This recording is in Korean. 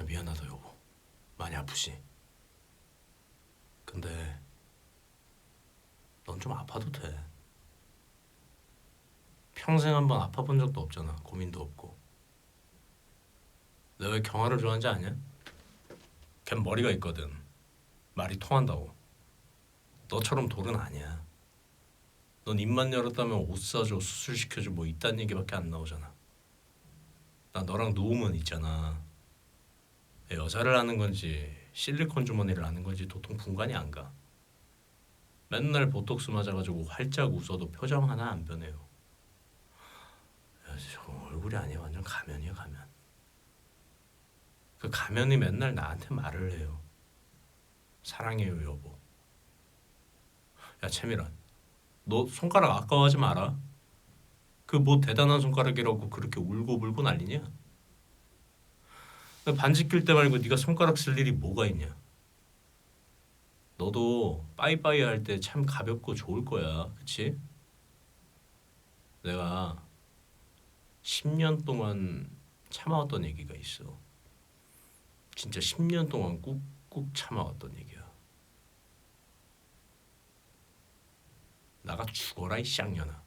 야, 미안하다 여보. 많이 아프지. 근데 넌 좀 아파도 돼. 평생 한 번 아파본 적도 없잖아. 고민도 없고. 내가 왜 경화를 좋아하는지 아냐? 걘 머리가 있거든. 말이 통한다고. 너처럼 돌은 아니야. 넌 입만 열었다면 옷 사줘, 수술 시켜줘 뭐 이딴 얘기밖에 안 나오잖아. 나 너랑 놓으면 있잖아. 여자를 아는 건지 실리콘 주머니를 아는 건지 도통 분간이 안 가. 맨날 보톡스 맞아가지고 활짝 웃어도 표정 하나 안 변해요. 야, 저 얼굴이 아니야 완전 가면이야 가면. 그 가면이 맨날 나한테 말을 해요. 사랑해요 여보. 야 채미란, 너 손가락 아까워하지 마라. 그 뭐 대단한 손가락이라고 그렇게 울고 불고 난리냐? 반지 낄 때 말고 네가 손가락 쓸 일이 뭐가 있냐? 너도 빠이빠이 할 때 참 가볍고 좋을 거야, 그치? 내가 10년 동안 참아왔던 얘기가 있어. 진짜 10년 동안 꾹꾹 참아왔던 얘기야. 나가 죽어라 이 쌍년아.